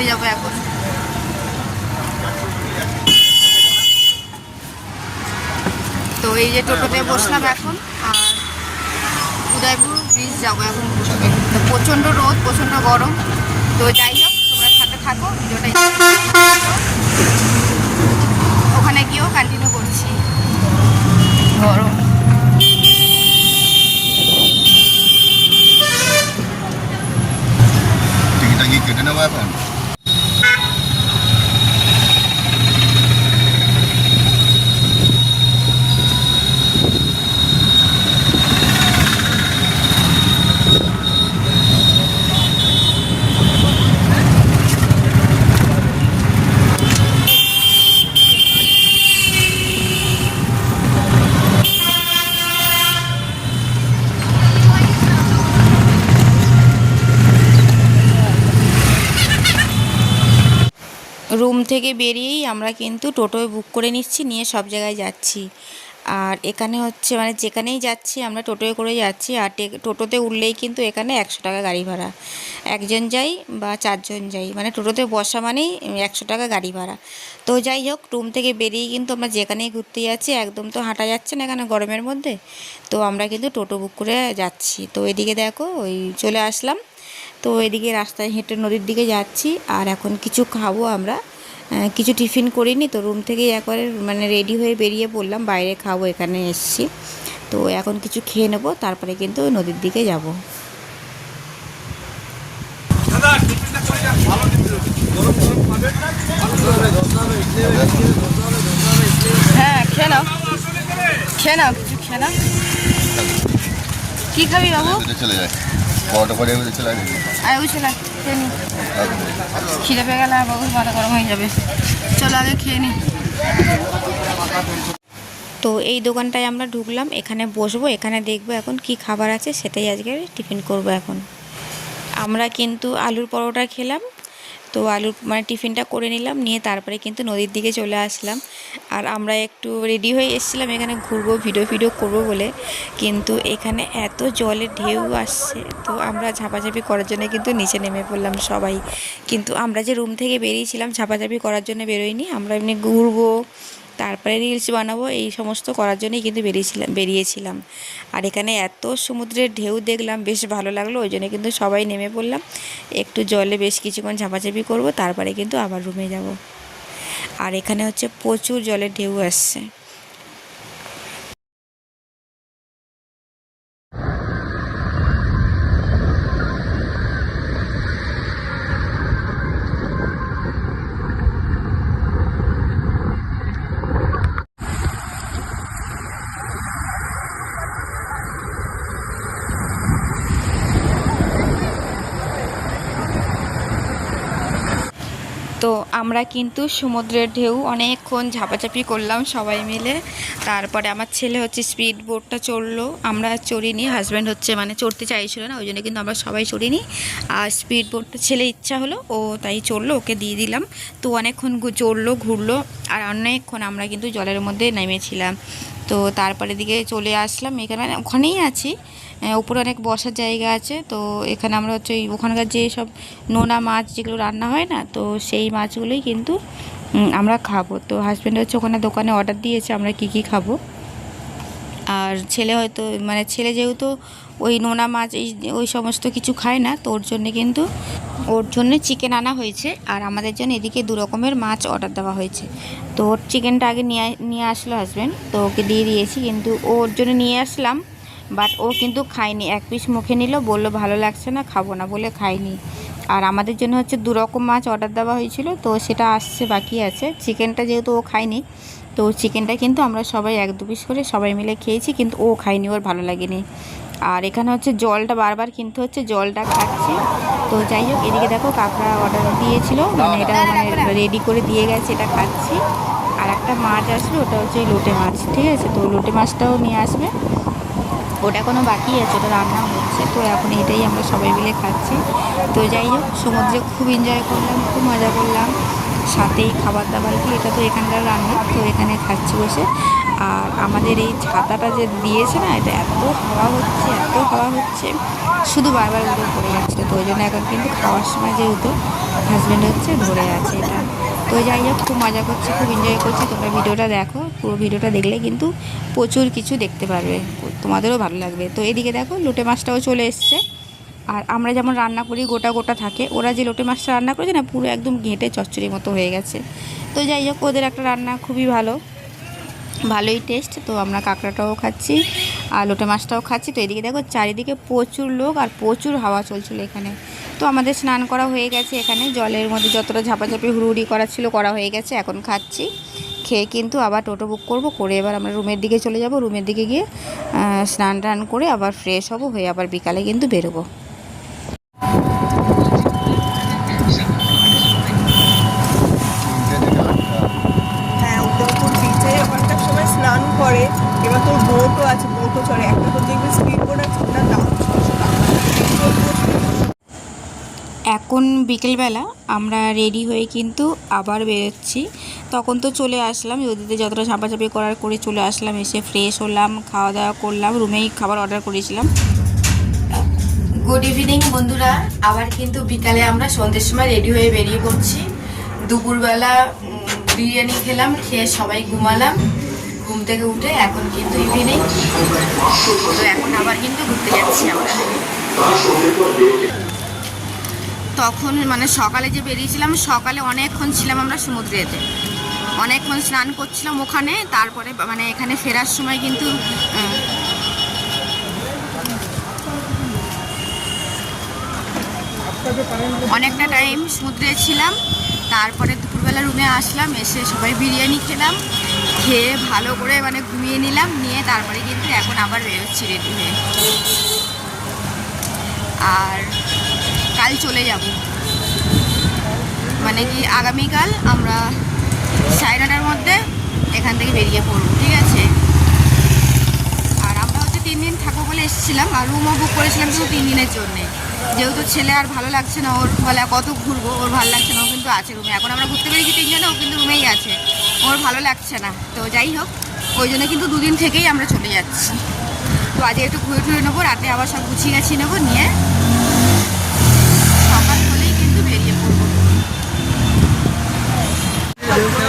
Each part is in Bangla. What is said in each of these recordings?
ঘুরতে যাব এখন। তো এই যে টোটোতে বসলাম এখন আর উদয়পুর ব্রিজ যাব এখন তো প্রচণ্ড রোদ প্রচণ্ড গরম। তো যাই হোক তোমরা সাথে থাকো ভিডিওটা ওখানে গিয়েও কন্টিনিউ করছি। গরম। কি কেটে নেব এখন? রুম থেকে বেরিয়েই আমরা কিন্তু টোটোয় বুক করে নিচ্ছি, নিয়ে সব জায়গায় যাচ্ছি। আর এখানে হচ্ছে মানে যেখানেই যাচ্ছি আমরা টোটোয় করে যাচ্ছি, আর টোটোতে উঠলেই কিন্তু এখানে একশো টাকা গাড়ি ভাড়া। একজন যাই বা চারজন যাই মানে টোটোতে বসা মানেই একশো টাকা গাড়ি ভাড়া। তো যাই হোক, রুম থেকে বেরিয়ে কিন্তু আমরা যেখানেই ঘুরতে যাচ্ছি, একদম তো হাঁটা যাচ্ছে না এখানে গরমের মধ্যে, তো আমরা কিন্তু টোটো বুক করে যাচ্ছি। তো এদিকে দেখো, ওই চলে আসলাম। তো এদিকে রাস্তায় হেঁটে নদীর দিকে যাচ্ছি আর এখন কিছু খাব আমরা। কিছু টিফিন করিনি তো রুম থেকেই একবারে মানে রেডি হয়ে বেরিয়ে পড়লাম বাইরে খাব এখানে এসছি। তো এখন কিছু খেয়ে নেব তারপরে কিন্তু নদীর দিকে যাব। হ্যাঁ খেয়ে নাও। খেয়ে নাও কিছু খেয়ে নাও। কী খাবি বাবু? চলে যায়। বড়টা করে চলে যায় আয় ওই নি। খিদে পেয়ে গেলে আর বাবুর মাথা গরম হয়ে যাবে। চলো আগে খেয়ে নি। তো এই দোকানটায় আমরা ঢুকলাম এখানে বসবো এখানে দেখব এখন কি খাবার আছে সেটাই আজকে টিফিন করব এখন। আমরা কিন্তু আলুর পরোটা খেলাম তো আলুর মানে টিফিনটা করে নিলাম, নিয়ে তারপরে কিন্তু নদীর দিকে চলে আসলাম। আর আমরা একটু রেডি হয়ে এসেছিলাম, এখানে ঘুরবো ভিডিও ভিডিও করব বলে। কিন্তু এখানে এত জলের ঢেউ আসছে, তো আমরা ঝাপাঝাপি করার জন্য কিন্তু নিচে নেমে পড়লাম সবাই। কিন্তু আমরা যে রুম থেকে বেরিয়েছিলাম, ঝাপাঝাপি করার জন্য বেরোইনি আমরা এমনি ঘুরবো, তারপরে রিলস বানাবো, এই সমস্ত করার জন্যই কিন্তু বেরিয়েছিলাম বেরিয়েছিলাম। আর এখানে এত সমুদ্রের ঢেউ দেখলাম, বেশ ভালো লাগল। ওই জন্য কিন্তু সবাই নেমে পড়লাম। একটু জলে বেশ কিছুক্ষণ ঝাপাঝাপি করব, তারপরে কিন্তু আবার রুমে যাব। আর এখানে হচ্ছে প্রচুর জলের ঢেউ আসছে। তো আমরা কিন্তু সমুদ্রের ঢেউ অনেকক্ষণ ঝাপাঝাপি করলাম সবাই মিলে। তারপরে আমার ছেলে হচ্ছে স্পিড বোটটা চড়লো। আমরা চড়িনি হাজব্যান্ড হচ্ছে মানে চড়তে চাইছিল না, ওই জন্য কিন্তু আমরা সবাই চড়িনি। আর স্পিড বোটটা ছেলে ইচ্ছা হলো, ও তাই চড়লো, ওকে দিয়ে দিলাম। তো অনেকক্ষণ চড়লো, ঘুরলো, আর অনেকক্ষণ আমরা কিন্তু জলের মধ্যে নেমেছিলাম। তো তারপরে দিকে চলে আসলাম। এখানে মানে ওখানেই আছি। উপরে অনেক বসার জায়গা আছে। তো এখানে আমরা হচ্ছে ওই ওখানকার যেসব নোনা মাছ যেগুলো রান্না হয় না, তো সেই মাছগুলোই কিন্তু আমরা খাব। তো হাজব্যান্ড হচ্ছে ওখানে দোকানে অর্ডার দিয়েছে, আমরা কি কি খাব। আর ছেলে হয়তো মানে ছেলে যেহেতু ওই নোনা মাছ, এই ওই সমস্ত কিছু খায় না, তো ওর জন্যে কিন্তু ওর জন্য চিকেন আনা হয়েছে। আর আমাদের জন্য এদিকে দু রকমের মাছ অর্ডার দেওয়া হয়েছে। তো ওর চিকেনটা আগে নিয়ে নিয়ে আসলো হাজব্যান্ড তো ওকে দিয়ে দিয়েছি, কিন্তু ওর জন্য নিয়ে আসলাম বাট ও কিন্তু খায়নি। এক পিস মুখে নিল, বলল, ভালো লাগছে না, খাব না, বলে খায়নি। আর আমাদের জন্য হচ্ছে দু রকম মাছ অর্ডার দেওয়া হয়েছিল, তো সেটা আসছে, বাকি আছে। চিকেনটা যেহেতু ও খায়নি, তো চিকেনটা কিন্তু আমরা সবাই এক দু পিস করে সবাই মিলে খেয়েছি, কিন্তু ও খায়নি, ওর ভালো লাগেনি। আর এখানে হচ্ছে জলটা বারবার কিনতে হচ্ছে, জলটা খাচ্ছি। তো যাই হোক, এদিকে দেখো কাঁকড়া অর্ডার দিয়েছিল মানে এটা মানে রেডি করে দিয়ে গেছে, এটা খাচ্ছি। আর একটা মাছ আসবে ওটা হচ্ছে লোটে মাছ, ঠিক আছে? তো লোটে মাছটাও নিয়ে আসবে। ওটা কোনো বাকি আছে, ওটা রান্না হচ্ছে, তো এখন এটাই আমরা সবাই মিলে খাচ্ছি। তো যাই হোক, সমুদ্রে খুব এনজয় করলাম, খুব মজা করলাম। সাথেই খাবার দাবার কি এটা তো এখানকার রান্না, তো এখানে খাচ্ছি বসে। আর আমাদের এই ছাতাটা যে দিয়েছে না, এটা এত হাওয়া হচ্ছে, এত হাওয়া হচ্ছে। শুধু বারবার উঠে পড়ে যাচ্ছে, তো ওই জন্য এখন কিন্তু খাওয়ার সময় যেহেতু হাজব্যান্ড হচ্ছে, ধরে আছে এটা। তো যাই হোক, খুব মজা করছে, খুব এনজয় করছি। তোমরা ভিডিওটা দেখো, পুরো ভিডিওটা দেখলে কিন্তু প্রচুর কিছু দেখতে পারবে। তোমাদেরও ভালো লাগবে। তো এদিকে দেখো, লোটে মাছটাও চলে এসছে। আর আমরা যেমন রান্না করি, গোটা গোটা থাকে, ওরা যে লোটে মাছটা রান্না করেছে না, পুরো একদম ঘেঁটে চচ্চড়ির মতো হয়ে গেছে। তো যাই হোক, ওদের একটা রান্না খুবই ভালো। ভালোই টেস্ট তো আমরা কাঁকড়াটাও খাচ্ছি আর লোটে মাছটাও খাচ্ছি। তো এদিকে দেখো চারিদিকে প্রচুর লোক আর প্রচুর হাওয়া চলছিল এখানে। তো আমাদের স্নান করা হয়ে গেছে এখানে। জলের মধ্যে যতটা ঝাপাঝাপি, হুড়ুহুড়ি করা ছিল করা হয়ে গেছে, এখন খাচ্ছি। খেয়ে কিন্তু আবার টোটো বুক করব, করে এবার আমরা রুমের দিকে চলে যাব। রুমের দিকে গিয়ে স্নান টান করে আবার ফ্রেশ হব, হয়ে আবার বিকালে কিন্তু বেরোবো তিনটে থেকে আটটা হ্যাঁ উদয়পুর বিচে ওখানকার সবাই স্নান করে এবার তোর বোটও আছে বোটও চড়ে একটা তোর দেখবি স্পিড বোট আছে ওটার দাম ছশো টাকা এখন বিকেলবেলা, আমরা রেডি হয়ে কিন্তু আবার বেরোচ্ছি। তখন তো চলে আসলাম নদীতে যতটা ঝাঁপাঝাঁপি করার করে চলে আসলাম, এসে ফ্রেশ হলাম খাওয়া দাওয়া করলাম রুমেই খাবার অর্ডার করেছিলাম। গুড ইভিনিং বন্ধুরা, আবার কিন্তু বিকালে আমরা সন্ধ্যের সময় রেডি হয়ে বেরিয়ে পড়ছি। দুপুরবেলা বিরিয়ানি খেলাম, খেয়ে সবাই ঘুমালাম। ঘুম থেকে উঠে এখন কিন্তু ইভিনিং এখন আবার কিন্তু ঘুরতে যাচ্ছি আমরা। তখন মানে সকালে যে বেরিয়েছিলাম, সকালে অনেকক্ষণ ছিলাম আমরা সমুদ্রেতে। অনেকক্ষণ স্নান করছিলাম ওখানে, তারপরে মানে এখানে ফেরার সময় কিন্তু অনেকটা টাইম সমুদ্রে ছিলাম। তারপরে দুপুরবেলা রুমে আসলাম, এসে সবাই বিরিয়ানি খেলাম, খেয়ে ভালো করে মানে ঘুমিয়ে নিলাম, নিয়ে তারপরে কিন্তু এখন আবার বেরোচ্ছি রেডি হয়ে। আর কাল চলে যাব। মানে কি আগামীকাল আমরা সাড়ে নটার মধ্যে এখান থেকে বেরিয়ে পড়ব, ঠিক আছে? আর আমরা হচ্ছে তিন দিন থাকব বলে এসেছিলাম, আর রুমও বুক করেছিলাম শুধু তিন দিনের জন্যে। যেহেতু ছেলে আর ভালো লাগছে না, ওর বলে কত ঘুরবো, ওর ভালো লাগছে না, ও কিন্তু আছে রুমে এখন আমরা ঘুরতে পেরেছি তিনজনে, ও কিন্তু রুমেই আছে। ওর ভালো লাগছে না, তো যাই হোক, ওই জন্য কিন্তু দুদিন থেকেই আমরা চলে যাচ্ছি। তো আজকে একটু ঘুরে টুরে নেব, রাতে আবার সব গুছিয়ে গাছিয়ে নেব, নিয়ে সকাল হলেই কিন্তু বেরিয়ে পড়ব এখান থেকে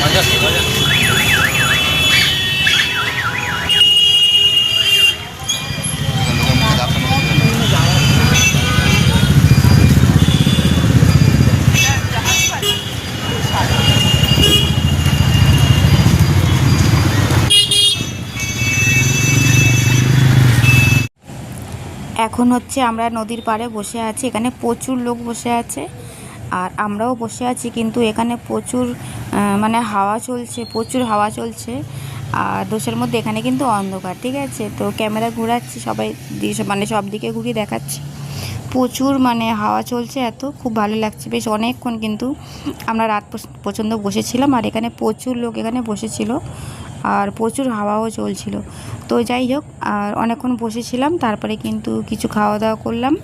মজা আপনার এখন হচ্ছে আমরা নদীর পাড়ে বসে আছি, এখানে প্রচুর লোক বসে আছে আর আমরাও বসে আছি, কিন্তু এখানে প্রচুর মানে হাওয়া চলছে, প্রচুর হাওয়া চলছে আর দোষের মধ্যে এখানে কিন্তু অন্ধকার, ঠিক আছে? তো ক্যামেরা ঘোরাচ্ছি, সবাই মানে সব দিকে ঘুরিয়ে দেখাচ্ছি। প্রচুর মানে হাওয়া চলছে এত, খুব ভালো লাগছে, বেশ অনেকক্ষণ কিন্তু আমরা রাত পর্য- পর্যন্ত বসেছিলাম আর এখানে প্রচুর লোক এখানে বসেছিল। আর প্রচুর হাওয়াও চলছিল। তো যাই হোক, আর অনেকক্ষণ বসেছিলাম, তারপরে কিন্তু কিছু খাওয়া দাওয়া করলাম।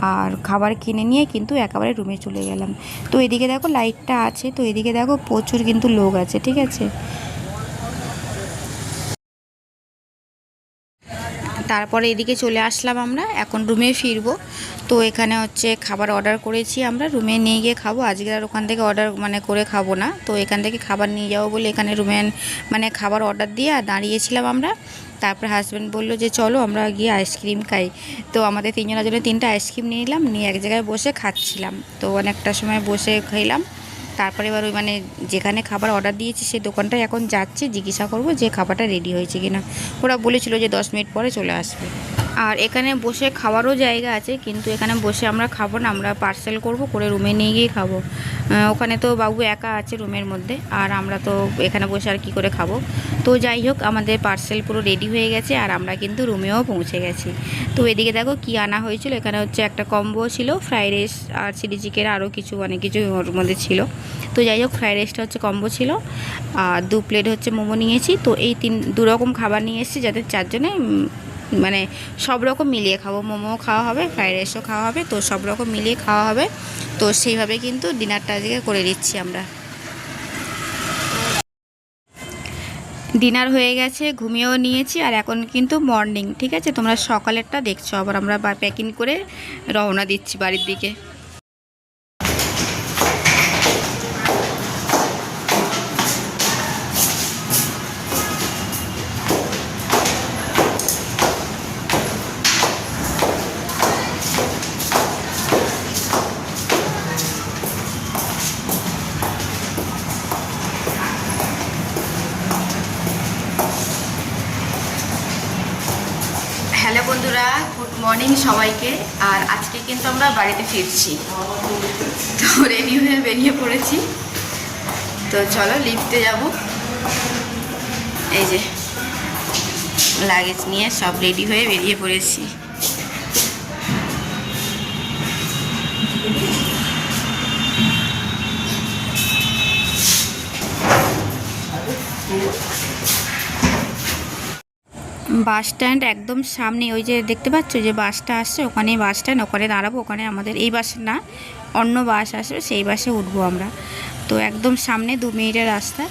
আর খাবার কিনে নিয়ে কিন্তু একেবারে রুমে চলে গেলাম। তো এদিকে দেখো লাইটটা আছে, তো এদিকে দেখো প্রচুর কিন্তু লোক আছে, ঠিক আছে? তারপরে এদিকে চলে আসলাম আমরা, এখন রুমে ফিরবো। তো এখানে হচ্ছে খাবার অর্ডার করেছি আমরা, রুমে নিয়ে গিয়ে খাব। আজকে আর ওখান থেকে অর্ডার মানে করে খাব না। তো এখান থেকে খাবার নিয়ে যাব বলে এখানে রুমে মানে খাবার অর্ডার দিয়ে আর দাঁড়িয়েছিলাম আমরা। তারপরে হাজব্যান্ড বলল যে, চলো আমরা গিয়ে আইসক্রিম খাই। তো আমাদের তিনজনের জন্য তিনটা আইসক্রিম নিয়ে নিলাম, নিয়ে এক জায়গায় বসে খাচ্ছিলাম। তো অনেকটা সময় বসে খেলাম। তারপরে এবার ওই মানে যেখানে খাবার অর্ডার দিয়েছি, সেই দোকানটায় এখন যাচ্ছে, জিজ্ঞাসা করব যে খাবারটা রেডি হয়েছে কিনা। ওরা বলেছিল যে দশ মিনিট পরে চলে আসবে। আর এখানে বসে খাওয়ারও জায়গা আছে, কিন্তু এখানে বসে আমরা খাব না, আমরা পার্সেল করব, করে রুমে নিয়ে গিয়ে খাব। ওখানে তো বাবু একা আছে রুমের মধ্যে, আর আমরা তো এখানে বসে আর কি করে খাব? তো যাই হোক, আমাদের পার্সেল পুরো রেডি হয়ে গেছে, আর আমরা কিন্তু রুমেও পৌঁছে গেছি। তো এদিকে দেখো কি আনা হয়েছিল, এখানে হচ্ছে একটা কম্বো ছিল ফ্রাইড রাইস আর চিলি চিকেন আরও কিছু, অনেক কিছু ওর মধ্যে ছিল। তো যাই হোক ফ্রাইড রাইসটা হচ্ছে কম্বো ছিল, আর দু প্লেট হচ্ছে মোমো নিয়েছি। তো এই তিন দু রকম খাবার নিয়ে এসেছি যাদের চারজনে মানে সব রকম মিলিয়ে খাব। মোমো খাওয়া হবে, ফ্রাইড রাইসও খাওয়া হবে, তো সব রকম মিলিয়ে খাওয়া হবে। তো সেইভাবে কিন্তু ডিনারটা আজকে করে দিচ্ছি আমরা। ডিনার হয়ে গেছে, ঘুমিয়েও নিয়েছি, আর এখন কিন্তু মর্নিং, ঠিক আছে? তোমরা সকালেরটা দেখছ, আবার আমরা প্যাকিং করে রওনা দিচ্ছি বাড়ির দিকে হ্যালো বন্ধুরা গুড মর্নিং সবাইকে। আর আজকে কিন্তু আমরা বাড়িতে ফিরছি। তো রেডি হয়ে বেরিয়ে পড়েছি। তো চলো লিফটে যাব। এই যে লাগেজ নিয়ে সব রেডি হয়ে বেরিয়ে পড়েছি। বাস স্ট্যান্ড একদম সামনে, ওই যে দেখতে পাচ্ছ যে বাসটা আসছে, ওখানে বাস স্ট্যান্ড, ওখানে দাঁড়াবো, ওখানে আমাদের এই বাসে না, অন্য বাস আসবে, সেই বাসে উঠবো আমরা। তো একদম সামনে দু মিনিটের রাস্তা।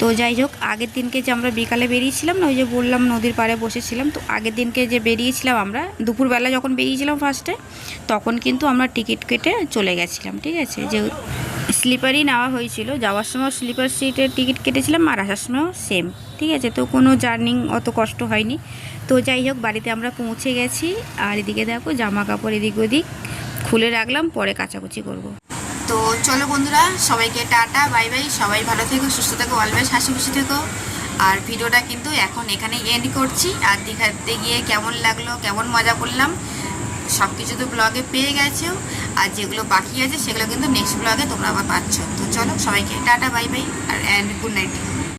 তো যাই হোক, আগের দিনকে যে আমরা বিকালে বেরিয়েছিলাম না, ওই যে বললাম নদীর পাড়ে বসেছিলাম, তো আগের দিনকে যে বেরিয়েছিলাম আমরা, দুপুরবেলা যখন বেরিয়েছিলাম ফার্স্টে তখন কিন্তু আমরা টিকিট কেটে চলে গেছিলাম, ঠিক আছে? যে স্লিপারই নেওয়া হয়েছিল, যাওয়ার সময় স্লিপার সিটের টিকিট কেটেছিলাম, আর আসার সময়ও সেম ঠিক আছে, তো কোনো জার্নিং অত কষ্ট হয়নি। তো যাই হোক, বাড়িতে আমরা পৌঁছে গেছি। আর এদিকে দেখো, জামা কাপড় এদিক ওদিক খুলে রাখলাম, পরে কাচাকুচি করব। তো চলো বন্ধুরা, সবাইকে টাটা, বাই বাই, সবাই ভালো থেকো, সুস্থ থেকো অলওয়েজ হাসি খুশি থেকো। আর ভিডিওটা কিন্তু এখন এখানে এন্ড করছি। আর দীঘাতে গিয়ে কেমন লাগল, কেমন মজা করলাম সব কিছু তো ব্লগে পেয়ে গেছো। আর যেগুলো বাকি আছে, সেগুলো কিন্তু নেক্সট ব্লগে তোমরা আবার পাচ্ছ। তো চলো সবাইকে টাটা, বাই বাই, আর অ্যান্ড গুড নাইট